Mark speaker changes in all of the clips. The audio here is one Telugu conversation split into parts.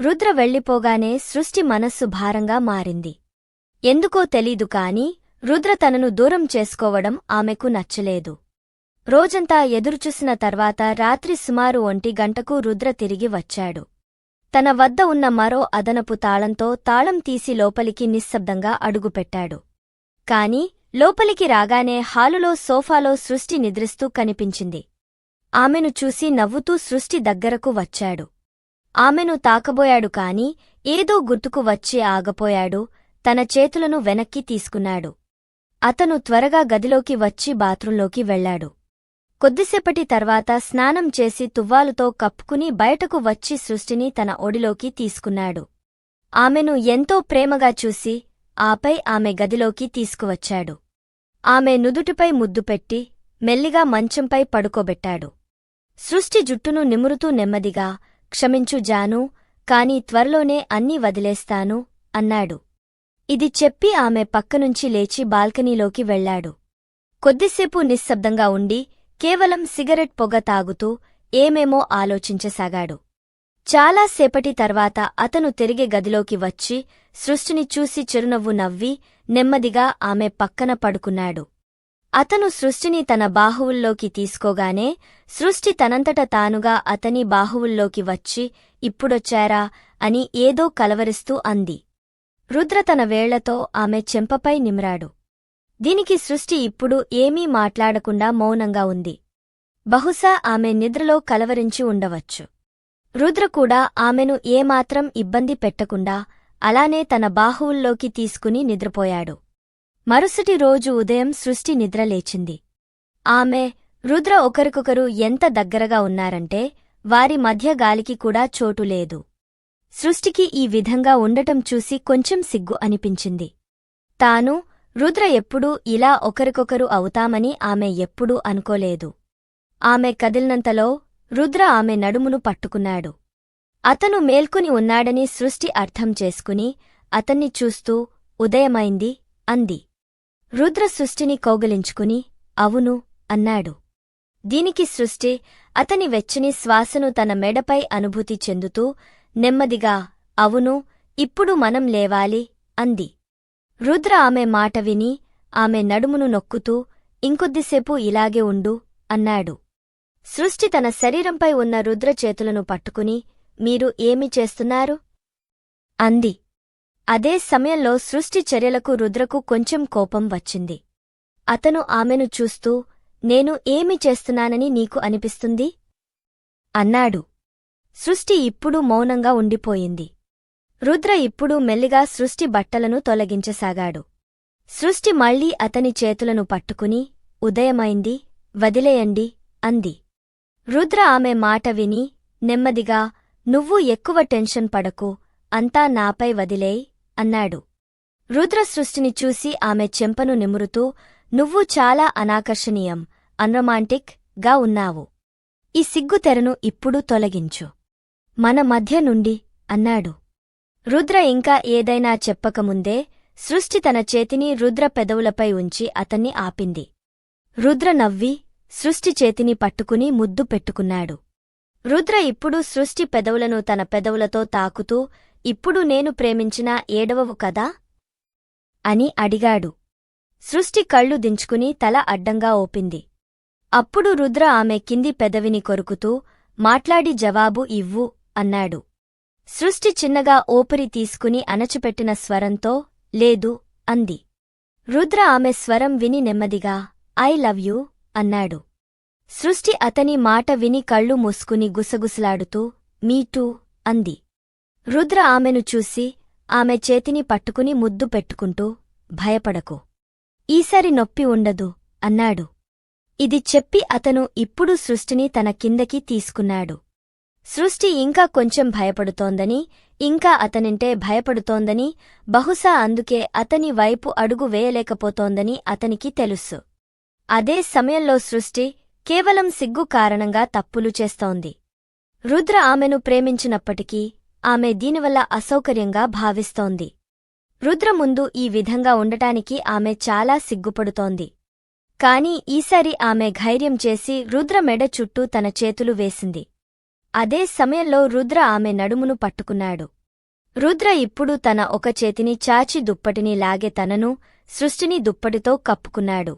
Speaker 1: రుద్ర వెళ్ళిపోగానే సృష్టి మనస్సు భారంగా మారింది. ఎందుకో తెలీదు కాని రుద్ర తనను దూరం చేసుకోవడం ఆమెకు నచ్చలేదు. రోజంతా ఎదురుచూసిన తర్వాత రాత్రి సుమారు ఒంటి గంటకు రుద్ర తిరిగి వచ్చాడు. తన వద్ద ఉన్న మరో అదనపు తాళంతో తాళం తీసి లోపలికి నిశ్శబ్దంగా అడుగుపెట్టాడు. కాని లోపలికి రాగానే హాలులో సోఫాలో సృష్టి నిద్రిస్తూ కనిపించింది. ఆమెను చూసి నవ్వుతూ సృష్టి దగ్గరకు వచ్చాడు. ఆమెను తాకబోయాడు కాని ఏదో గుర్తుకు వచ్చి ఆగపోయాడు తన చేతులను వెనక్కి తీసుకున్నాడు. అతను త్వరగా గదిలోకి వచ్చి బాత్రూంలోకి వెళ్ళాడు కొద్దిసేపటి తర్వాత స్నానం చేసి తువ్వాలుతో కప్పుకుని బయటకు వచ్చి సృష్టిని తన ఒడిలోకి తీసుకున్నాడు. ఆమెను ఎంతో ప్రేమగా చూసి ఆపై ఆమె గదిలోకి తీసుకువచ్చాడు. ఆమె నుదుటిపై ముద్దు పెట్టి మెల్లిగా మంచంపై పడుకోబెట్టాడు. సృష్టి జుట్టును నిమురుతూ నెమ్మదిగా క్షమించు జాను కాని త్వరలోనే అన్నీ వదిలేస్తాను అన్నాడు. ఇది చెప్పి ఆమె పక్కనుంచి లేచి బాల్కనీలోకి వెళ్ళాడు కొద్దిసేపు నిశ్శబ్దంగా ఉండి కేవలం సిగరెట్ పొగ తాగుతూ ఏమేమో ఆలోచించసాగాడు. చాలాసేపటి తర్వాత అతను తిరిగి గదిలోకి వచ్చి సృష్టిని చూసి చిరునవ్వు నవ్వి నెమ్మదిగా ఆమె పక్కన పడుకున్నాడు. అతను సృష్టిని తన బాహువుల్లోకి తీసుకోగానే సృష్టి తనంతట తానుగా అతని బాహువుల్లోకి వచ్చి ఇప్పుడొచ్చారా? అని ఏదో కలవరిస్తూ అంది. రుద్ర తన వేళ్ళతో ఆమె చెంపపై నిమ్రాడు. దీనికి సృష్టి ఇప్పుడు ఏమీ మాట్లాడకుండా మౌనంగా ఉంది. బహుశా ఆమె నిద్రలో కలవరించి ఉండవచ్చు. రుద్ర కూడా ఆమెను ఏమాత్రం ఇబ్బంది పెట్టకుండా అలానే తన బాహువుల్లోకి తీసుకుని నిద్రపోయాడు. మరుసటి రోజు ఉదయం సృష్టి నిద్రలేచింది ఆమె రుద్ర ఒకరికొకరు ఎంత దగ్గరగా ఉన్నారంటే వారి మధ్య గాలికి కూడా చోటు లేదు. సృష్టికి ఈ విధంగా ఉండటం చూసి కొంచెం సిగ్గు అనిపించింది. తాను రుద్ర ఎప్పుడూ ఇలా ఒకరికొకరు అవుతామని ఆమె ఎప్పుడూ అనుకోలేదు. ఆమె కదిలినంతలో రుద్ర ఆమె నడుమును పట్టుకున్నాడు. అతను మేల్కొని ఉన్నాడని సృష్టి అర్థం చేసుకుని అతన్ని చూస్తూ ఉదయమైంది అంది. రుద్ర సృష్టిని కౌగలించుకుని అవును అన్నాడు. దీనికి సృష్టి అతని వెచ్చని శ్వాసను తన మెడపై అనుభూతి చెందుతూ నెమ్మదిగా అవును ఇప్పుడు మనం లేవాలి అంది. రుద్ర ఆమె మాట విని ఆమె నడుమును నొక్కుతూ ఇంకొద్దిసేపు ఇలాగే ఉండు అన్నాడు. సృష్టి తన శరీరంపై ఉన్న రుద్ర చేతులను పట్టుకుని మీరు ఏమి చేస్తున్నారు? అంది. అదే సమయంలో సృష్టి చర్యలకు రుద్రకు కొంచెం కోపం వచ్చింది. అతను ఆమెను చూస్తూ నేను ఏమి చేస్తున్నానని నీకు అనిపిస్తుంది? అన్నాడు. సృష్టి ఇప్పుడు మౌనంగా ఉండిపోయింది. రుద్ర ఇప్పుడు మెల్లిగా సృష్టి బట్టలను తొలగించసాగాడు. సృష్టి మళ్ళీ అతని చేతులను పట్టుకుని ఉదయమైంది వదిలేయండి అంది. రుద్ర ఆమె మాట విని నెమ్మదిగా నువ్వు ఎక్కువ టెన్షన్ పడకు అంతా నాపై వదిలేయ్ అన్నాడు. రుద్ర సృష్టిని చూసి ఆమె చెంపను నిమురుతూ నువ్వు చాలా అనాకర్షణీయం అన్రొమాంటిక్గా ఉన్నావు. ఈ సిగ్గుతెరను ఇప్పుడు తొలగించు. మన మధ్య నుండి అన్నాడు. రుద్ర ఇంకా ఏదైనా చెప్పకముందే సృష్టి తన చేతిని రుద్ర పెదవులపై ఉంచి అతన్ని ఆపింది. రుద్ర నవ్వి సృష్టి చేతిని పట్టుకుని ముద్దు పెట్టుకున్నాడు. రుద్ర ఇప్పుడు సృష్టి పెదవులను తన పెదవులతో తాకుతూ ఇప్పుడు నేను ప్రేమించిన ఏడవవు కదా? అని అడిగాడు. సృష్టి కళ్ళు దించుకుని తల అడ్డంగా ఓపింది అప్పుడు రుద్ర ఆమె కింది పెదవిని కొరుకుతూ మాట్లాడి జవాబు ఇవ్వు అన్నాడు. సృష్టి చిన్నగా ఓపిరి తీసుకుని అణచిపెట్టిన స్వరంతో లేదు అంది. రుద్ర ఆమె స్వరం విని నెమ్మదిగా ఐ లవ్ యూ అన్నాడు. సృష్టి అతని మాట విని కళ్ళు మూసుకుని గుసగుసలాడుతూ మీటూ అంది. రుద్ర ఆమెను చూసి ఆమె చేతిని పట్టుకుని ముద్దు పెట్టుకుంటూ భయపడకు. ఈసారి నొప్పి ఉండదు అన్నాడు. ఇది చెప్పి అతను ఇప్పుడు సృష్టిని తన కిందకి తీసుకున్నాడు. సృష్టి ఇంకా కొంచెం భయపడుతోందని ఇంకా అతనింటే భయపడుతోందని బహుశా అందుకే అతని వైపు అడుగు వేయలేకపోతోందని అతనికి తెలుసు. అదే సమయంలో సృష్టి కేవలం సిగ్గు కారణంగా తప్పులు చేస్తోంది. రుద్ర ఆమెను ప్రేమించినప్పటికీ ఆమె దీనివల్ల అసౌకర్యంగా భావిస్తోంది. రుద్ర ముందు ఈ విధంగా ఉండటానికి ఆమె చాలా సిగ్గుపడుతోంది. కాని ఈసారి ఆమె ధైర్యం చేసి రుద్ర మెడ చుట్టూ తన చేతులు వేసింది. అదే సమయంలో రుద్ర ఆమె నడుమును పట్టుకున్నాడు. రుద్ర ఇప్పుడు తన ఒక చేతిని చాచి దుప్పటిని లాగే తనను సృష్టిని దుప్పటితో కప్పుకున్నాడు.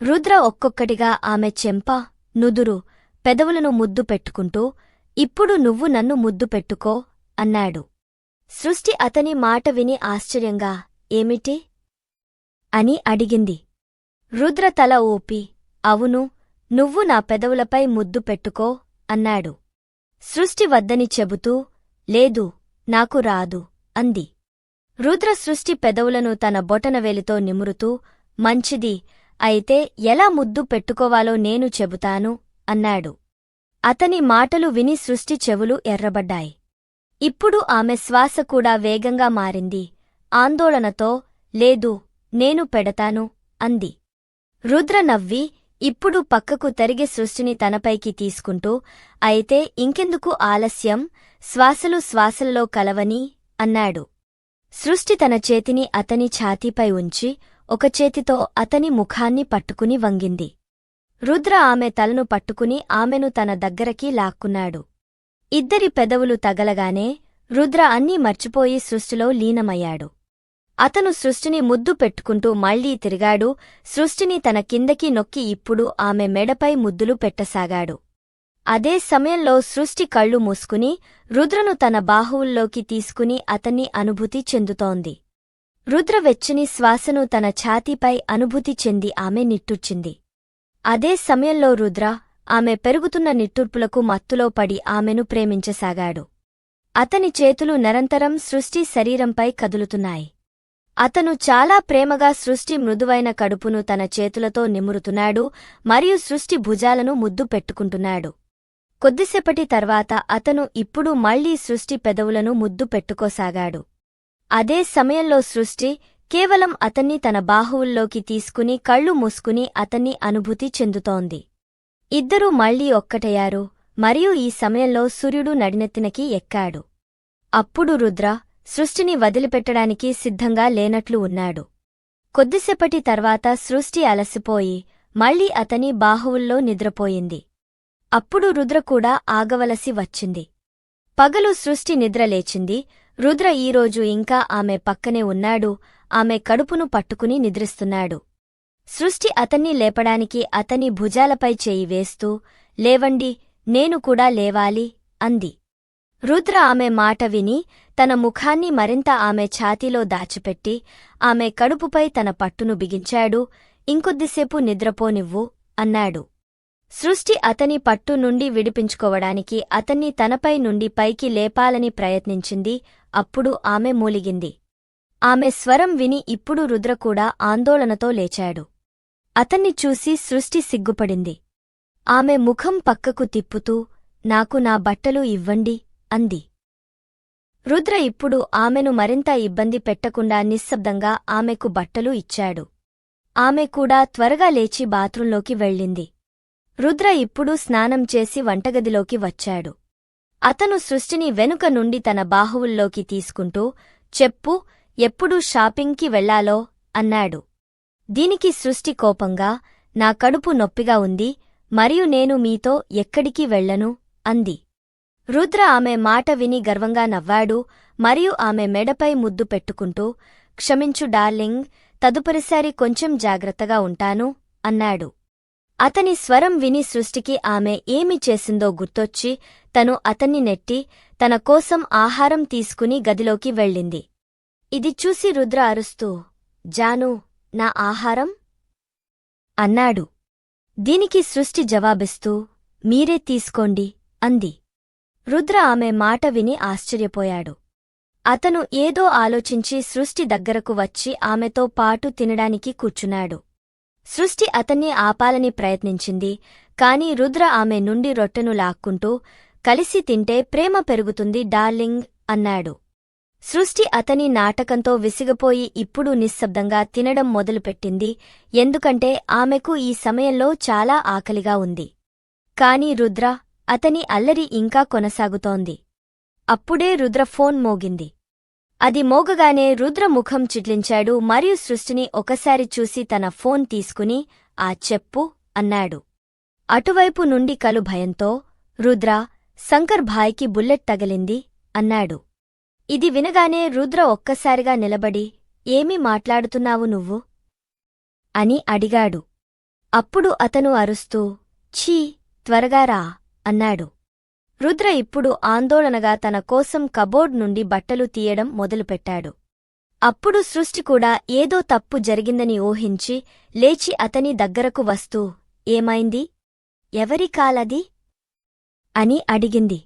Speaker 1: రుద్ర ఒక్కొక్కటిగా ఆమె చెంప నుదురు పెదవులను ముద్దు పెట్టుకుంటూ ఇప్పుడు నువ్వు నన్ను ముద్దు పెట్టుకో అన్నాడు. సృష్టి అతని మాట విని ఆశ్చర్యంగా ఏమిటి? అని అడిగింది. రుద్ర తల ఊపి అవును నువ్వు నా పెదవులపై ముద్దు పెట్టుకో అన్నాడు. సృష్టి వద్దని చెబుతూ లేదు నాకు రాదు అంది. రుద్ర సృష్టి పెదవులను తన బొటనవేలితో నిమురుతూ మంచిది అయితే ఎలా ముద్దు పెట్టుకోవాలో నేను చెబుతాను అన్నాడు. అతని మాటలు విని సృష్టి చెవులు ఎర్రబడ్డాయి. ఇప్పుడు ఆమె శ్వాస కూడా వేగంగా మారింది. ఆందోళనతో లేదు నేను పెడతాను అంది. రుద్ర నవ్వి ఇప్పుడు పక్కకు తరిగే సృష్టిని తనపైకి తీసుకుంటూ అయితే ఇంకెందుకు ఆలస్యం? శ్వాసలు శ్వాసలలో కలవని అన్నాడు. సృష్టి తన చేతిని అతని ఛాతీపై ఉంచి ఒక చేతితో అతని ముఖాన్ని పట్టుకుని వంగింది. రుద్ర ఆమె తలను పట్టుకుని ఆమెను తన దగ్గరకి లాక్కున్నాడు. ఇద్దరి పెదవులు తగలగానే రుద్ర అన్నీ మర్చిపోయి సృష్టిలో లీనమయ్యాడు. అతను సృష్టిని ముద్దు పెట్టుకుంటూ మళ్ళీ తిరిగాడు. సృష్టిని తన కిందకి నొక్కి ఇప్పుడు ఆమె మెడపై ముద్దులు పెట్టసాగాడు. అదే సమయంలో సృష్టి కళ్ళు మూసుకుని రుద్రను తన బాహువుల్లోకి తీసుకుని అతన్ని అనుభూతి చెందుతోంది. రుద్ర వెచ్చని శ్వాసను తన ఛాతీపై అనుభూతి చెంది ఆమె నిట్టూర్చింది. అదే సమయంలో రుద్ర ఆమె పెరుగుతున్న నిట్టూర్పులకు మత్తులో పడి ఆమెను ప్రేమించసాగాడు. అతని చేతులు నిరంతరం సృష్టి శరీరంపై కదులుతున్నాయి. అతను చాలా ప్రేమగా సృష్టి మృదువైన కడుపును తన చేతులతో నిమురుతున్నాడు మరియు సృష్టి భుజాలను ముద్దు పెట్టుకుంటున్నాడు. కొద్దిసేపటి తర్వాత అతను ఇప్పుడు మళ్ళీ సృష్టి పెదవులను ముద్దు పెట్టుకోసాగాడు. అదే సమయంలో సృష్టి కేవలం అతన్ని తన బాహువుల్లోకి తీసుకుని కళ్ళు మూసుకుని అతన్ని అనుభూతి చెందుతోంది. ఇద్దరూ మళ్ళీ ఒక్కటయ్యారు. మరియు ఈ సమయంలో సూర్యుడు నడినెత్తినకి ఎక్కాడు. అప్పుడు రుద్ర సృష్టిని వదిలిపెట్టడానికి సిద్ధంగా లేనట్లు ఉన్నాడు. కొద్దిసేపటి తర్వాత సృష్టి అలసిపోయి మళ్ళీ అతని బాహువుల్లో నిద్రపోయింది. అప్పుడు రుద్ర కూడా ఆగవలసి వచ్చింది. పగలు సృష్టి నిద్రలేచింది రుద్ర ఈరోజు ఇంకా ఆమె పక్కనే ఉన్నాడు. ఆమె కడుపును పట్టుకుని నిద్రిస్తున్నాడు. సృష్టి అతన్ని లేపడానికి అతని భుజాలపై చేయి వేస్తూ లేవండి నేను కూడా లేవాలి అంది. రుద్ర ఆమె మాట విని తన ముఖాన్ని మరింత ఆమె ఛాతీలో దాచిపెట్టి ఆమె కడుపుపై తన పట్టును బిగించాడు ఇంకొద్దిసేపు నిద్రపోనివ్వు అన్నాడు. సృష్టి అతని పట్టు నుండి విడిపించుకోవడానికి అతన్ని తనపై నుండి పైకి లేపాలని ప్రయత్నించింది అప్పుడు ఆమె మూలిగింది. ఆమె స్వరం విని ఇప్పుడు రుద్ర కూడా ఆందోళనతో లేచాడు. అతన్ని చూసి సృష్టి సిగ్గుపడింది. ఆమె ముఖం పక్కకు తిప్పుతూ నాకు నా బట్టలు ఇవ్వండి అంది. రుద్ర ఇప్పుడు ఆమెను మరింత ఇబ్బంది పెట్టకుండా నిశ్శబ్దంగా ఆమెకు బట్టలు ఇచ్చాడు. ఆమె కూడా త్వరగా లేచి బాత్రూంలోకి వెళ్ళింది. రుద్ర ఇప్పుడు స్నానం చేసి వంటగదిలోకి వచ్చాడు. అతను సృష్టిని వెనుక నుండి తన బాహువుల్లోకి తీసుకుంటూ చెప్పు ఎప్పుడు షాపింగ్కి వెళ్ళాలో అన్నాడు. దీనికి సృష్టి కోపంగా నా కడుపు నొప్పిగా ఉంది మరియు నేను మీతో ఎక్కడికి వెళ్ళను అంది. రుద్ర ఆమె మాట విని గర్వంగా నవ్వాడు మరియు ఆమె మెడపై ముద్దు పెట్టుకుంటూ క్షమించు డార్లింగ్ తదుపరిసారి కొంచెం జాగ్రత్తగా ఉంటాను అన్నాడు. అతని స్వరం విని సృష్టికి ఆమె ఏమి చేసిందో గుర్తొచ్చి తను అతన్ని నెట్టి తన కోసం ఆహారం తీసుకుని గదిలోకి వెళ్ళింది. ఇది చూసి రుద్ర అరుస్తూ జాను నా ఆహారం? అన్నాడు. దీనికి సృష్టి జవాబిస్తూ మీరే తీసుకోండి అంది. రుద్ర ఆమె మాట విని ఆశ్చర్యపోయాడు. అతను ఏదో ఆలోచించి సృష్టి దగ్గరకు వచ్చి ఆమెతో పాటు తినడానికి కూర్చున్నాడు. సృష్టి అతన్ని ఆపాలని ప్రయత్నించింది కాని రుద్ర ఆమె నుండి రొట్టెను లాక్కుంటూ కలిసి తింటే ప్రేమ పెరుగుతుంది డార్లింగ్ అన్నాడు. సృష్టి అతని నాటకంతో విసిగపోయి ఇప్పుడు నిశ్శబ్దంగా తినడం మొదలుపెట్టింది. ఎందుకంటే ఆమెకు ఈ సమయంలో చాలా ఆకలిగా ఉంది. కాని రుద్ర అతని అల్లరి ఇంకా కొనసాగుతోంది. అప్పుడే రుద్ర ఫోన్ మోగింది. అది మోగగానే రుద్ర ముఖం చిట్లించాడు మరియు సృష్టిని ఒకసారి చూసి తన ఫోన్ తీసుకుని ఆ చెప్పు అన్నాడు. అటువైపు నుండి కలు భయంతో రుద్ర శంకర్ భాయ్కి బుల్లెట్ తగిలింది అన్నాడు. ఇది వినగానే రుద్ర ఒక్కసారిగా నిలబడి ఏమీ మాట్లాడుతున్నావు నువ్వు అని అడిగాడు. అప్పుడు అతను అరుస్తూ ఛీ త్వరగా రా అన్నాడు. రుద్ర ఇప్పుడు ఆందోళనగా తన కోసం కబోర్డ్ నుండి బట్టలు తీయడం మొదలుపెట్టాడు. అప్పుడు సృష్టి కూడా ఏదో తప్పు జరిగిందని ఊహించి లేచి అతని దగ్గరకు వస్తూ ఏమైంది? ఎవరి కాలది అని అడిగింది.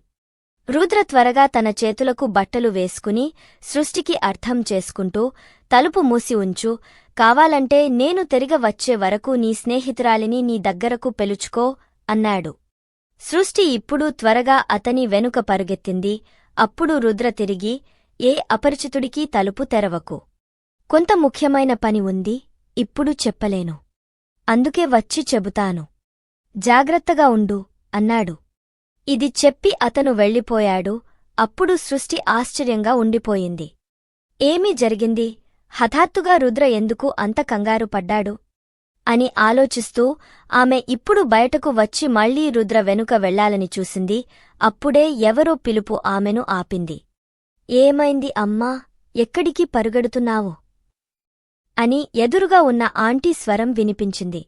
Speaker 1: రుద్ర త్వరగా తన చేతులకు బట్టలు వేసుకుని సృష్టికి అర్థం చేసుకుంటూ తలుపు మూసి ఉంచు. కావాలంటే నేను తిరిగ వచ్చే వరకు నీ స్నేహితురాలిని నీ దగ్గరకు పెలుచుకో అన్నాడు. సృష్టి ఇప్పుడు త్వరగా అతని వెనుక పరుగెత్తింది. అప్పుడు రుద్ర తిరిగి ఏ అపరిచితుడికీ తలుపు తెరవకు. కొంత ముఖ్యమైన పని ఉంది ఇప్పుడు చెప్పలేను. అందుకే వచ్చి చెబుతాను. జాగ్రత్తగా ఉండు అన్నాడు. ఇది చెప్పి అతను వెళ్ళిపోయాడు. అప్పుడు సృష్టి ఆశ్చర్యంగా ఉండిపోయింది. ఏమీ జరిగింది? హఠాత్తుగా రుద్ర ఎందుకు అంత కంగారు పడ్డాడు? అని ఆలోచిస్తూ ఆమె ఇప్పుడు బయటకు వచ్చి మళ్ళీ రుద్ర వెనుక వెళ్ళాలని చూసింది. అప్పుడే ఎవరో పిలుపు ఆమెను ఆపింది. ఏమైంది అమ్మా? ఎక్కడికి పరుగెడుతున్నావు? అని ఎదురుగా ఉన్న ఆంటీ స్వరం వినిపించింది.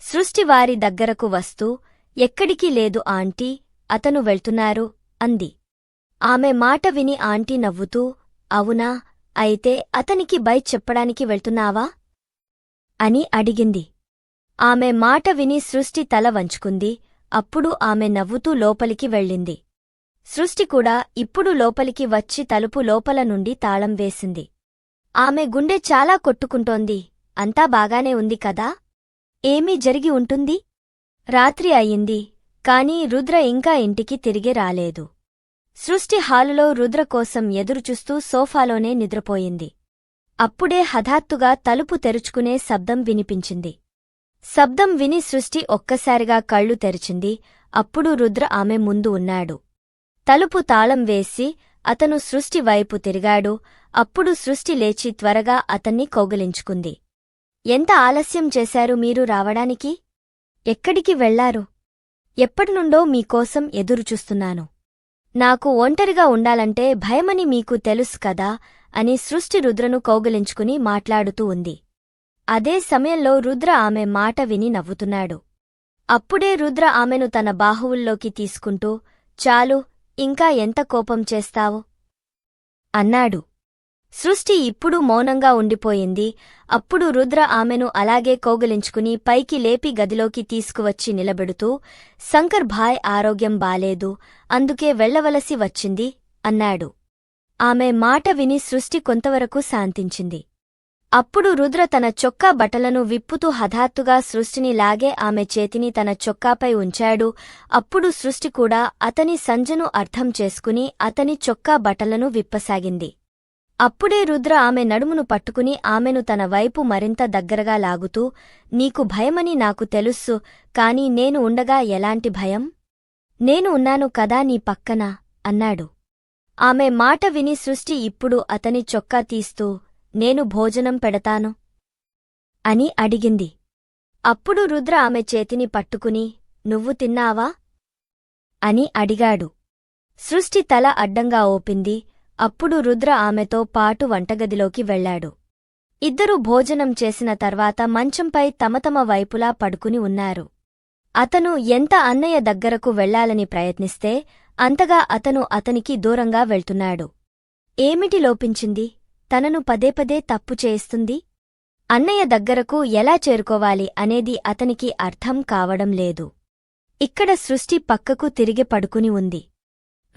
Speaker 1: సృష్టి వారి దగ్గరకు వస్తూ ఎక్కడికి లేదు ఆంటీ అతను వెళ్తున్నారు అంది. ఆమె మాట విని ఆంటీ నవ్వుతూ అవునా అయితే అతనికి బై చెప్పడానికి వెళ్తున్నావా? అని అడిగింది. ఆమె మాట విని సృష్టి తల వంచుకుంది అప్పుడు ఆమె నవ్వుతూ లోపలికి వెళ్ళింది. సృష్టి కూడా ఇప్పుడు లోపలికి వచ్చి తలుపు లోపల నుండి తాళం వేసింది. ఆమె గుండె చాలా కొట్టుకుంటోంది అంతా బాగానే ఉంది కదా? ఏమీ జరిగి ఉంటుంది? రాత్రి అయింది కాని రుద్ర ఇంకా ఇంటికి తిరిగి రాలేదు. సృష్టి హాలులో రుద్ర కోసం ఎదురుచూస్తూ సోఫాలోనే నిద్రపోయింది. అప్పుడే హఠాత్తుగా తలుపు తెరుచుకునే శబ్దం వినిపించింది. శబ్దం విని సృష్టి ఒక్కసారిగా కళ్ళు తెరిచింది. అప్పుడు రుద్ర ఆమె ముందు ఉన్నాడు. తలుపు తాళం వేసి అతను సృష్టి వైపు తిరిగాడు. అప్పుడు సృష్టి లేచి త్వరగా అతన్ని కౌగిలించుకుంది. ఎంత ఆలస్యం చేశారు మీరు రావడానికి? ఎక్కడికి వెళ్ళారు? ఎప్పటినుండో మీకోసం ఎదురుచూస్తున్నాను. నాకు ఒంటరిగా ఉండాలంటే భయమని మీకు తెలుసు కదా అని సృష్టి రుద్రను కౌగిలించుకుని మాట్లాడుతూ ఉంది. అదే సమయంలో రుద్ర ఆమె మాట విని నవ్వుతున్నాడు. అప్పుడే రుద్ర ఆమెను తన బాహువుల్లోకి తీసుకుంటూ చాలు ఇంకా ఎంత కోపం చేస్తావు? అన్నాడు. సృష్టి ఇప్పుడు మౌనంగా ఉండిపోయింది. అప్పుడు రుద్ర ఆమెను అలాగే కౌగిలించుకుని పైకి లేపి గదిలోకి తీసుకువచ్చి నిలబెడుతూ శంకర్ భాయ్ ఆరోగ్యం బాలేదు అందుకే వెళ్ళవలసి వచ్చింది అన్నాడు. ఆమె మాట విని సృష్టి కొంతవరకు శాంతించింది. అప్పుడు రుద్ర తన చొక్కా బట్టలను విప్పుతూ హఠాత్తుగా సృష్టిని లాగే ఆమె చేతిని తన చొక్కాపై ఉంచాడు. అప్పుడు సృష్టి కూడా అతని సంజను అర్థం చేసుకుని అతని చొక్కా బట్టలను విప్పసాగింది. అప్పుడే రుద్ర ఆమె నడుమును పట్టుకుని ఆమెను తన వైపు మరింత దగ్గరగా లాగుతూ నీకు భయమని నాకు తెలుస్సు కాని నేను ఉండగా ఎలాంటి భయం? నేను ఉన్నాను కదా నీ పక్కన అన్నాడు. ఆమె మాట విని సృష్టి ఇప్పుడు అతని చొక్కా తీస్తూ నేను భోజనం పెడతాను అని అడిగింది. అప్పుడు రుద్ర ఆమె చేతిని పట్టుకుని నువ్వు తిన్నావా? అని అడిగాడు. సృష్టి తల అడ్డంగా ఓపింది అప్పుడు రుద్ర ఆమెతో పాటు వంటగదిలోకి వెళ్ళాడు ఇద్దరూ భోజనం చేసిన తర్వాత మంచంపై తమతమ వైపులా పడుకుని ఉన్నారు. అతను ఎంత అన్నయ్య దగ్గరకు వెళ్ళాలని ప్రయత్నిస్తే అంతగా అతను అతనికి దూరంగా వెళ్తున్నాడు. ఏమిటి లోపించింది? తనను పదే పదే తప్పు చేయిస్తుంది? అన్నయ్య దగ్గరకు ఎలా చేరుకోవాలి అనేది అతనికి అర్థం కావడం లేదు. ఇక్కడ సృష్టి పక్కకు తిరిగి పడుకుని ఉంది.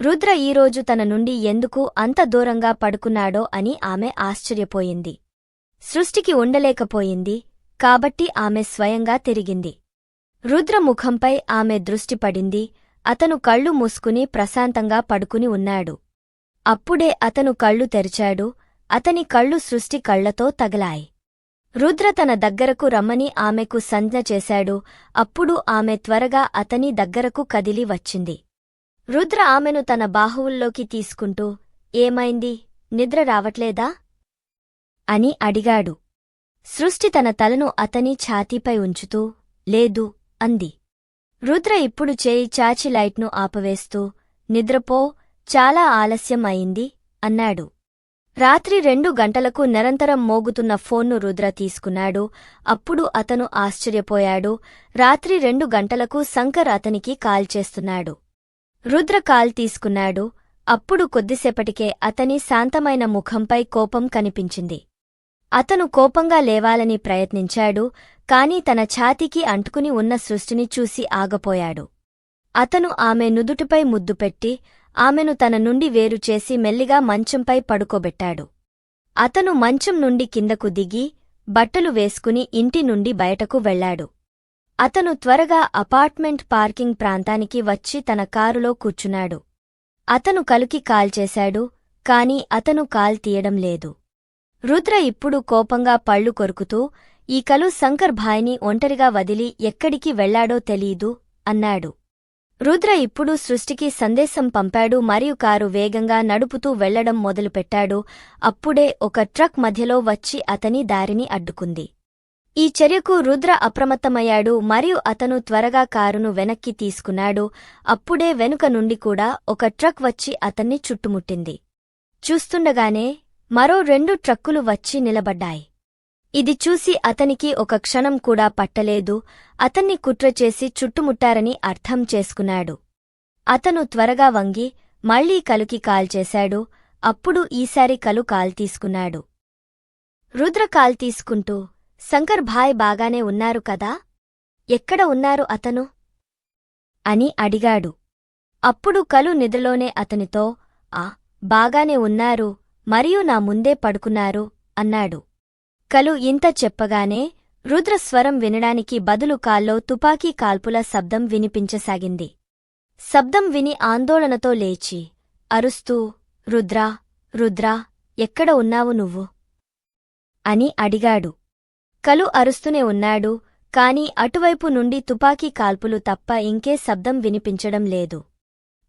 Speaker 1: రుద్ర ఈరోజు తన నుండి ఎందుకు అంత దూరంగా పడుకున్నాడో అని ఆమె ఆశ్చర్యపోయింది. సృష్టికి ఉండలేకపోయింది కాబట్టి ఆమె స్వయంగా తిరిగింది. రుద్ర ముఖంపై ఆమె దృష్టి పడింది అతను కళ్ళు మూసుకుని ప్రశాంతంగా పడుకుని ఉన్నాడు. అప్పుడే అతను కళ్ళు తెరిచాడు అతని కళ్ళు సృష్టి కళ్ళతో తగలాయి. రుద్ర తన దగ్గరకు రమ్మని ఆమెకు సంజ్ఞ చేశాడు అప్పుడు ఆమె త్వరగా అతని దగ్గరకు కదిలి వచ్చింది. రుద్ర ఆమెను తన బాహువుల్లోకి తీసుకుంటూ ఏమైంది? నిద్ర రావట్లేదా అని అడిగాడు. సృష్టి తన తలను అతని ఛాతీపై ఉంచుతూ లేదు అంది. రుద్ర ఇప్పుడు చేయి చాచి లైట్ను ఆపవేస్తూ నిద్రపో చాలా ఆలస్యం అయింది అన్నాడు. రాత్రి రెండు గంటలకు నిరంతరం మోగుతున్న ఫోన్ను రుద్ర తీసుకున్నాడు. అప్పుడు అతను ఆశ్చర్యపోయాడు. రాత్రి రెండు గంటలకు శంకర్ అతనికి కాల్ చేస్తున్నాడు. రుద్ర కాల్ తీసుకున్నాడు. అప్పుడు కొద్దిసేపటికే అతని శాంతమైన ముఖంపై కోపం కనిపించింది. అతను కోపంగా లేవాలని ప్రయత్నించాడు కాని తన ఛాతీకి అంటుకుని ఉన్న సృష్టిని చూసి ఆగపోయాడు. అతను ఆమె నుదుటిపై ముద్దు పెట్టి ఆమెను తన నుండి వేరుచేసి మెల్లిగా మంచంపై పడుకోబెట్టాడు. అతను మంచం నుండి కిందకు దిగి బట్టలు వేసుకుని ఇంటి నుండి బయటకు వెళ్ళాడు అతను త్వరగా అపార్ట్మెంట్ పార్కింగ్ ప్రాంతానికి వచ్చి తన కారులో కూర్చున్నాడు. అతను కలుకి కాల్ చేశాడు కాని అతను కాల్ తీయడం లేదు. రుద్ర ఇప్పుడు కోపంగా పళ్ళు కొరుకుతూ ఈ కలు శంకర్ భాయ్ని ఒంటరిగా వదిలి ఎక్కడికి వెళ్ళాడో తెలీదు అన్నాడు. రుద్ర ఇప్పుడు సృష్టికి సందేశం పంపాడు మరియు కారు వేగంగా నడుపుతూ వెళ్ళడం మొదలుపెట్టాడు. అప్పుడే ఒక ట్రక్ మధ్యలో వచ్చి అతని దారిని అడ్డుకుంది. ఈ చర్యకు రుద్ర అప్రమత్తమయ్యాడు మరియు అతను త్వరగా కారును వెనక్కి తీసుకున్నాడు. అప్పుడే వెనుక నుండి కూడా ఒక ట్రక్ వచ్చి అతన్ని చుట్టుముట్టింది. చూస్తుండగానే మరో రెండు ట్రక్కులు వచ్చి నిలబడ్డాయి. ఇది చూసి అతనికి ఒక క్షణం కూడా పట్టలేదు. అతన్ని కుట్రచేసి చుట్టుముట్టారని అర్థం చేసుకున్నాడు. అతను త్వరగా వంగి మళ్ళీ కలుకి కాల్ చేశాడు. అప్పుడు ఈసారి కలు కాల్ తీసుకున్నాడు. రుద్ర కాల్ తీసుకుంటూ శంకర్ భాయ్ బాగానే ఉన్నారు కదా? ఎక్కడ ఉన్నారు అతను? అని అడిగాడు. అప్పుడు కలు నిద్రలోనే అతనితో ఆ బాగానే ఉన్నారు మరియు నా ముందే పడుకున్నారు అన్నాడు. కలు ఇంత చెప్పగానే రుద్రస్వరం వినడానికి బదులు కాల్లో తుపాకీ కాల్పుల శబ్దం వినిపించసాగింది. శబ్దం విని ఆందోళనతో లేచి అరుస్తూ రుద్రా రుద్రా ఎక్కడ ఉన్నావు నువ్వు అని అడిగాడు. కలు అరుస్తూనే ఉన్నాడు కాని అటువైపు నుండి తుపాకీ కాల్పులు తప్ప ఇంకే శబ్దం వినిపించడం లేదు.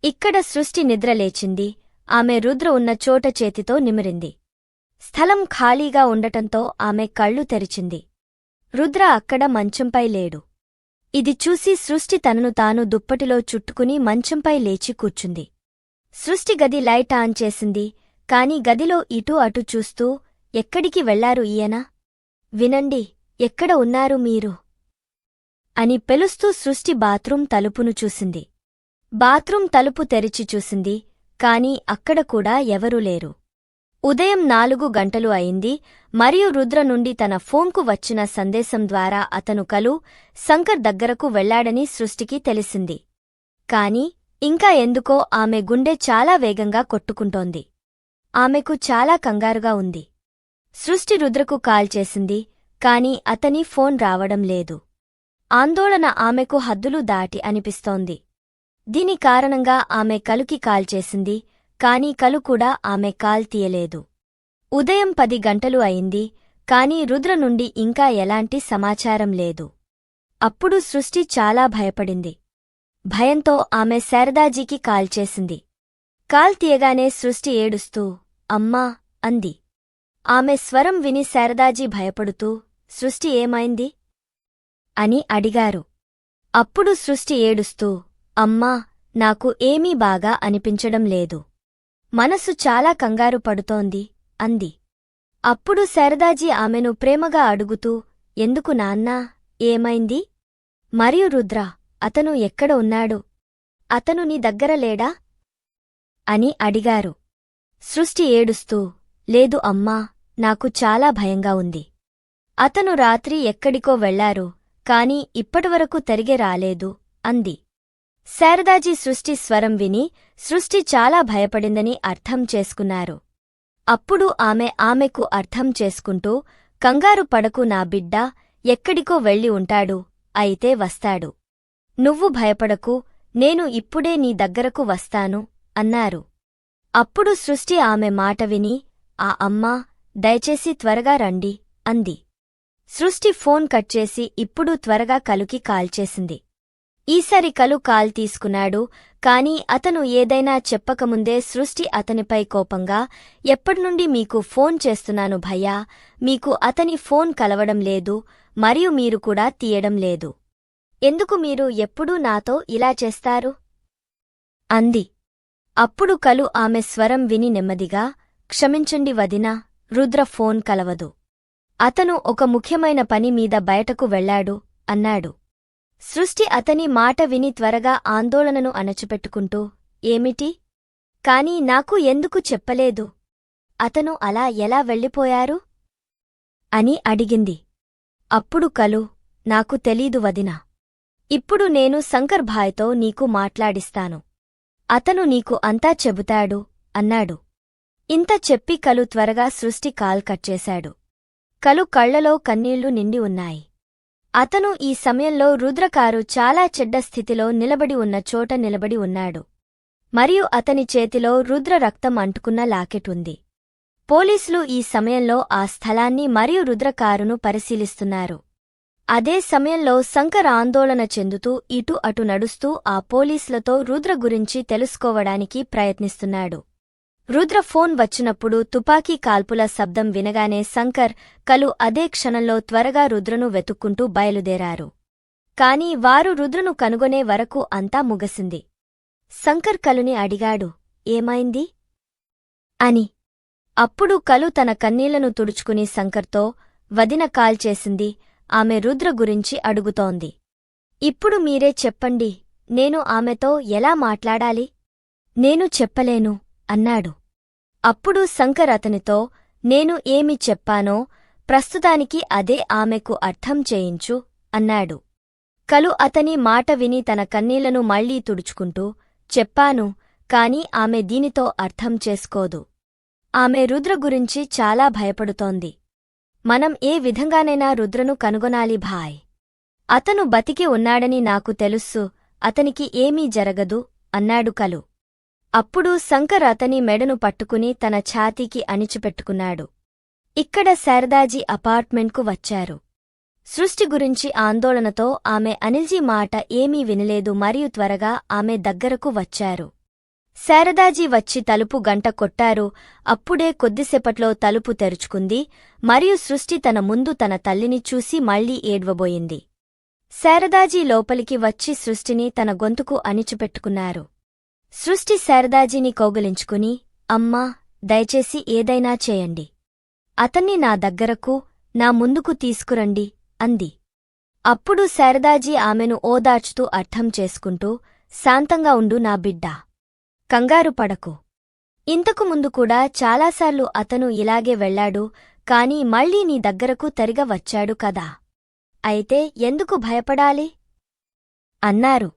Speaker 1: ఇక్కడ సృష్టి నిద్రలేచింది ఆమె రుద్ర ఉన్న చోట చేతితో నిమిరింది. స్థలం ఖాళీగా ఉండటంతో ఆమె కళ్ళు తెరిచింది. రుద్ర అక్కడ మంచంపై లేడు. ఇది చూసి సృష్టి తనను తాను దుప్పటిలో చుట్టుకుని మంచంపై లేచి కూర్చుంది. సృష్టి గది లైట్ ఆన్ చేసింది కాని గదిలో ఇటూ అటు చూస్తూ ఎక్కడికి వెళ్ళారు ఈయన? వినండి ఎక్కడ ఉన్నారు మీరు? అని పెలుస్తూ సృష్టి బాత్రూం తలుపును చూసింది. బాత్రూం తలుపు తెరిచి చూసింది కాని అక్కడ కూడా ఎవరూ లేరు. ఉదయం నాలుగు గంటలు అయింది మరియు రుద్ర నుండి తన ఫోన్కు వచ్చిన సందేశం ద్వారా అతను కలు శంకర్ దగ్గరకు వెళ్ళాడని సృష్టికి తెలిసింది. కాని ఇంకా ఎందుకో ఆమె గుండె చాలా వేగంగా కొట్టుకుంటోంది. ఆమెకు చాలా కంగారుగా ఉంది. సృష్టి రుద్రకు కాల్ చేసింది కాని అతని ఫోన్ రావడం లేదు. ఆందోళన ఆమెకు హద్దులు దాటి అనిపిస్తోంది. దీని కారణంగా ఆమె కలుకి కాల్ చేసింది కాని కలు కూడా ఆమె కాల్ తీయలేదు. ఉదయం పది గంటలు అయింది కాని రుద్ర నుండి ఇంకా ఎలాంటి సమాచారం లేదు. అప్పుడు సృష్టి చాలా భయపడింది. భయంతో ఆమె శారదాజీకి కాల్ చేసింది. కాల్ తీయగానే సృష్టి ఏడుస్తూ అమ్మా అంది. ఆమె స్వరం విని శారదాజీ భయపడుతూ సృష్టి ఏమైంది? అని అడిగారు. అప్పుడు సృష్టి ఏడుస్తూ అమ్మా నాకు ఏమీ బాగా అనిపించడం లేదు. మనసు చాలా కంగారు పడుతోంది అంది. అప్పుడు శారదాజీ ఆమెను ప్రేమగా అడుగుతూ ఎందుకు నాన్నా ఏమైంది? మరియు రుద్ర అతను ఎక్కడ ఉన్నాడు? అతను నీ దగ్గర లేడా? అని అడిగారు. సృష్టి ఏడుస్తూ లేదు అమ్మా నాకు చాలా భయంగా ఉంది. అతను రాత్రి ఎక్కడికో వెళ్ళారు కాని ఇప్పటివరకు తిరిగే రాలేదు అంది. శారదాజీ సృష్టి స్వరం విని సృష్టి చాలా భయపడిందని అర్థం చేసుకున్నారు. అప్పుడు ఆమె ఆమెకు అర్థం చేసుకుంటూ కంగారు పడకు నా బిడ్డ ఎక్కడికో వెళ్ళి ఉంటాడు అయితే వస్తాడు. నువ్వు భయపడకు నేను ఇప్పుడే నీ దగ్గరకు వస్తాను అన్నారు. అప్పుడు సృష్టి ఆమె మాట విని ఆ అమ్మా దయచేసి త్వరగా రండి అంది. సృష్టి ఫోన్ కట్ చేసి ఇప్పుడు త్వరగా కలుకి కాల్చేసింది ఈసారి కలు కాల్ తీసుకున్నాడు కాని అతను ఏదైనా చెప్పకముందే సృష్టి అతనిపై కోపంగా ఎప్పటినుండి మీకు ఫోన్ చేస్తున్నాను భయ్యా మీకు అతని ఫోన్ కలవడం లేదు మరియు మీరు కూడా తీయడం లేదు. ఎందుకు మీరు ఎప్పుడూ నాతో ఇలా చేస్తారు? అంది. అప్పుడు కలు ఆమె స్వరం విని నెమ్మదిగా క్షమించండి వదినా రుద్ర ఫోన్ కలవదు. అతను ఒక ముఖ్యమైన పని మీద బయటకు వెళ్ళాడు అన్నాడు. సృష్టి అతని మాట విని త్వరగా ఆందోళనను అణచిపెట్టుకుంటూ ఏమిటి? కాని నాకు ఎందుకు చెప్పలేదు? అతను అలా ఎలా వెళ్ళిపోయారు? అని అడిగింది. అప్పుడు కలు నాకు తెలీదు వదినా. ఇప్పుడు నేను శంకర్భాయ్తో నీకు మాట్లాడిస్తాను. అతను నీకు అంతా చెబుతాడు అన్నాడు. ఇంత చెప్పి కలు త్వరగా సృష్టి కాల్ కట్ చేశాడు. కలు కళ్ళలో కన్నీళ్ళు నిండి ఉన్నాయి. అతను ఈ సమయంలో రుద్రకారు చాలా చెడ్డ స్థితిలో నిలబడి ఉన్న చోట నిలబడి ఉన్నాడు. మరియు అతని చేతిలో రుద్ర రక్తం అంటుకున్న లాకెట్ ఉంది. పోలీసులు ఈ సమయంలో ఆ స్థలాన్ని మరియు రుద్రకారును పరిశీలిస్తున్నారు. అదే సమయంలో శంకర్ ఆందోళన చెందుతూ ఇటు అటు నడుస్తూ ఆ పోలీసులతో రుద్ర గురించి తెలుసుకోవడానికి ప్రయత్నిస్తున్నాడు. రుద్ర ఫోన్ వచ్చినప్పుడు తుపాకీ కాల్పుల శబ్దం వినగానే శంకర్ కలు అదే క్షణంలో త్వరగా రుద్రను వెతుక్కుంటూ బయలుదేరారు. కాని వారు రుద్రను కనుగొనే వరకు అంతా ముగసింది. శంకర్ కలుని అడిగాడు ఏమైంది? అని. అప్పుడు కలు తన కన్నీళ్ళను తుడుచుకుని శంకర్తో వదిన కాల్ చేసింది ఆమె రుద్ర గురించి అడుగుతోంది. ఇప్పుడు మీరే చెప్పండి నేను ఆమెతో ఎలా మాట్లాడాలి? నేను చెప్పలేను అన్నాడు. అప్పుడు శంకర్ అతనితో నేను ఏమి చెప్పానో ప్రస్తుతానికి అదే ఆమెకు అర్థం చేయించు అన్నాడు. కలు అతని మాట విని తన కన్నీళ్ళను మళ్ళీ తుడుచుకుంటూ చెప్పాను కాని ఆమె దీనితో అర్థం చేసుకోదు. ఆమె రుద్ర గురించి చాలా భయపడుతోంది. మనం ఏ విధంగానైనా రుద్రను కనుగొనాలి భాయ్. అతను బతికి ఉన్నాడని నాకు తెలుస్సు అతనికి ఏమీ జరగదు అన్నాడు కలు. అప్పుడు శంకర్ అతని మెడను పట్టుకుని తన ఛాతీకి అణిచిపెట్టుకున్నాడు. ఇక్కడ శారదాజీ అపార్ట్మెంట్కు వచ్చారు. సృష్టి గురించి ఆందోళనతో ఆమె అనిల్జీ మాట ఏమీ వినలేదు మరియు త్వరగా ఆమె దగ్గరకు వచ్చారు. శారదాజీ వచ్చి తలుపు గంట కొట్టారు. అప్పుడే కొద్దిసేపట్లో తలుపు తెరుచుకుంది మరియు సృష్టి తన ముందు తన తల్లిని చూసి మళ్ళీ ఏడ్వబోయింది. శారదాజీ లోపలికి వచ్చి సృష్టిని తన గొంతుకు అణిచిపెట్టుకున్నారు. సృష్టి శారదాజీని కౌగలించుకుని అమ్మా దయచేసి ఏదైనా చేయండి. అతన్ని నా దగ్గరకు నా ముందుకు తీసుకురండి అంది. అప్పుడు శారదాజీ ఆమెను ఓదార్చుతూ అర్థం చేసుకుంటూ శాంతంగా ఉండు నా బిడ్డ. కంగారు పడకు. ఇంతకు ముందు కూడా చాలాసార్లు అతను ఇలాగే వెళ్ళాడు కాని మళ్ళీ నీ దగ్గరకు తరిగ వచ్చాడు కదా. అయితే ఎందుకు భయపడాలి అన్నారు.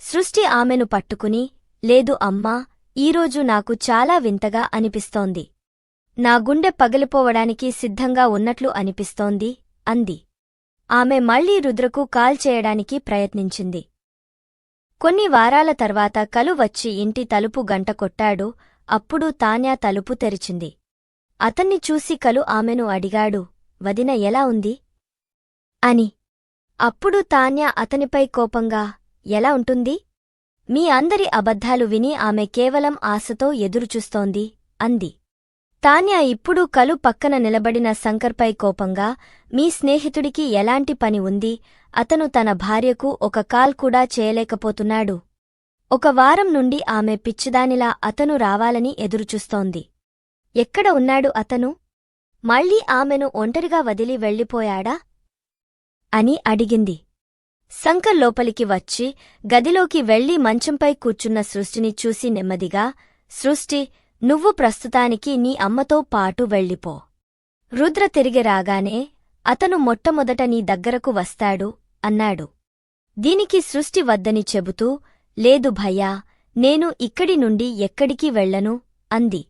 Speaker 1: సృష్టి ఆమెను పట్టుకుని లేదు అమ్మా ఈరోజు నాకు చాలా వింతగా అనిపిస్తోంది. నా గుండె పగిలిపోవడానికి సిద్ధంగా ఉన్నట్లు అనిపిస్తోంది అంది. ఆమె మళ్ళీ రుద్రకు కాల్ చేయడానికి ప్రయత్నించింది. కొన్ని వారాల తర్వాత కలు వచ్చి ఇంటి తలుపు గంట కొట్టాడు అప్పుడు తాన్యా తలుపు తెరిచింది. అతన్ని చూసి కలు ఆమెను అడిగాడు వదిన ఎలా ఉంది? అని. అప్పుడు తాన్యా అతనిపై కోపంగా ఎలా ఉంటుంది? మీ అందరి అబద్ధాలు విని ఆమె కేవలం ఆశతో ఎదురుచూస్తోంది అంది. తాన్యా ఇప్పుడు కలు పక్కన నిలబడిన శంకర్పై కోపంగా మీ స్నేహితుడికి ఎలాంటి పని ఉంది? అతను తన భార్యకు ఒక కాల్ కూడా చేయలేకపోతున్నాడు. ఒక వారం నుండి ఆమె పిచ్చిదానిలా అతను రావాలని ఎదురుచూస్తోంది. ఎక్కడ ఉన్నాడు అతను? మళ్ళీ ఆమెను ఒంటరిగా వదిలి వెళ్ళిపోయాడా? అని అడిగింది. శంకర్ లోపలికి వచ్చి గదిలోకి వెళ్ళి మంచంపై కూర్చున్న సృష్టిని చూసి నెమ్మదిగా సృష్టి నువ్వు ప్రస్తుతానికి నీ అమ్మతో పాటు వెళ్ళిపో. రుద్ర తిరిగి రాగానే అతను మొట్టమొదట నీ దగ్గరకు వస్తాడు అన్నాడు. దీనికి సృష్టి వద్దని చెబుతూ లేదు భయ్యా నేను ఇక్కడి నుండి ఎక్కడికి వెళ్ళను అంది.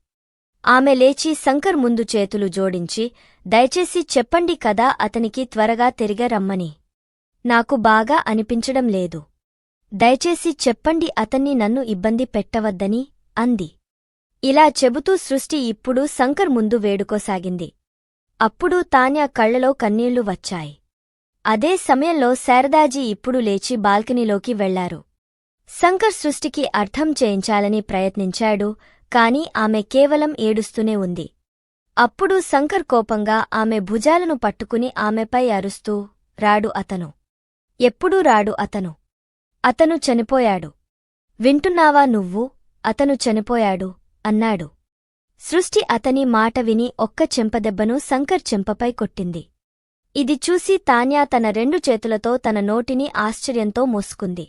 Speaker 1: ఆమె లేచి శంకర్ ముందు చేతులు జోడించి దయచేసి చెప్పండి కదా అతనికి త్వరగా తిరిగ రమ్మని. నాకు బాగా అనిపించడం లేదు. దయచేసి చెప్పండి అతన్ని నన్ను ఇబ్బంది పెట్టవద్దని అంది. ఇలా చెబుతూ సృష్టి ఇప్పుడు శంకర్ ముందు వేడుకోసాగింది. అప్పుడు తాన్యా కళ్ళలో కన్నీళ్ళు వచ్చాయి. అదే సమయంలో శారదాజీ ఇప్పుడు లేచి బాల్కనీలోకి వెళ్ళారు. శంకర్ సృష్టికి అర్థం చేయించాలని ప్రయత్నించాడు కాని ఆమె కేవలం ఏడుస్తూనే ఉంది. అప్పుడు శంకర్ కోపంగా ఆమె భుజాలను పట్టుకుని ఆమెపై అరుస్తూ రాడు అతను. ఎప్పుడూ రాడు అతను. అతను చనిపోయాడు. వింటున్నావా నువ్వు? అతను చనిపోయాడు అన్నాడు. సృష్టి అతని మాట విని ఒక్క చెంపదెబ్బను శంకర్ చెంపపై కొట్టింది. ఇది చూసి తాన్యా తన రెండు చేతులతో తన నోటిని ఆశ్చర్యంతో మూసుకుంది.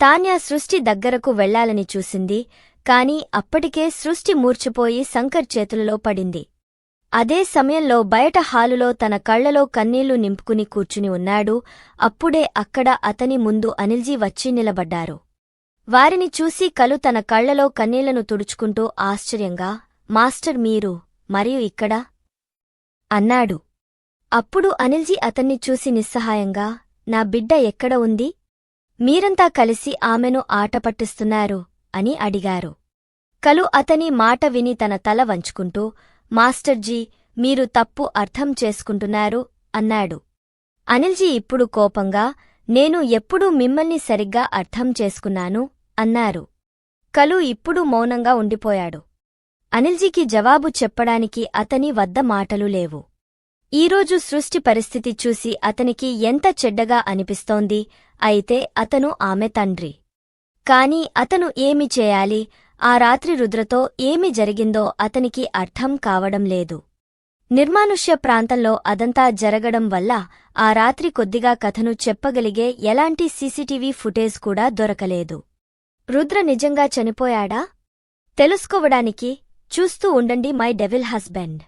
Speaker 1: తాన్యా సృష్టి దగ్గరకు వెళ్ళాలని చూసింది కాని అప్పటికే సృష్టి మూర్చిపోయి శంకర్ చేతులలో పడింది. అదే సమయంలో బయట హాలులో తన కళ్ళలో కన్నీళ్ళు నింపుకుని కూర్చుని ఉన్నాడు. అప్పుడే అక్కడ అతని ముందు అనిల్జీ వచ్చి నిలబడ్డారు. వారిని చూసి కలు తన కళ్ళలో కన్నీళ్ళను తుడుచుకుంటూ ఆశ్చర్యంగా మాస్టర్ మీరు మరియు ఇక్కడ? అన్నాడు. అప్పుడు అనిల్జీ అతన్ని చూసి నిస్సహాయంగా నా బిడ్డ ఎక్కడ ఉంది? మీరంతా కలిసి ఆమెను ఆట పట్టిస్తున్నారు అని అడిగారు. కలు అతని మాట విని తన తల వంచుకుంటూ మాస్టర్జీ మీరు తప్పు అర్థం చేసుకుంటున్నారు అన్నాడు. అనిల్జీ ఇప్పుడు కోపంగా నేను ఎప్పుడూ మిమ్మల్ని సరిగ్గా అర్థం చేసుకున్నాను అన్నారు. కలు ఇప్పుడు మౌనంగా ఉండిపోయాడు. అనిల్జీకి జవాబు చెప్పడానికి అతని వద్ద మాటలు లేవు. ఈరోజు సృష్టి పరిస్థితి చూసి అతనికి ఎంత చెడ్డగా అనిపిస్తోంది అయితే అతను ఆమె తండ్రి. కాని అతను ఏమి చేయాలి ఆ రాత్రి రుద్రతో ఏమి జరిగిందో అతనికి అర్థం కావడం లేదు. నిర్మానుష్య ప్రాంతంలో అదంతా జరగడం వల్ల ఆ రాత్రి కొద్దిగా కథను చెప్పగలిగే ఎలాంటి సీసీటీవీ ఫుటేజ్ కూడా దొరకలేదు. రుద్ర నిజంగా చనిపోయాడా? తెలుసుకోవడానికి చూస్తూ ఉండండి మై డెవిల్ హస్బెండ్.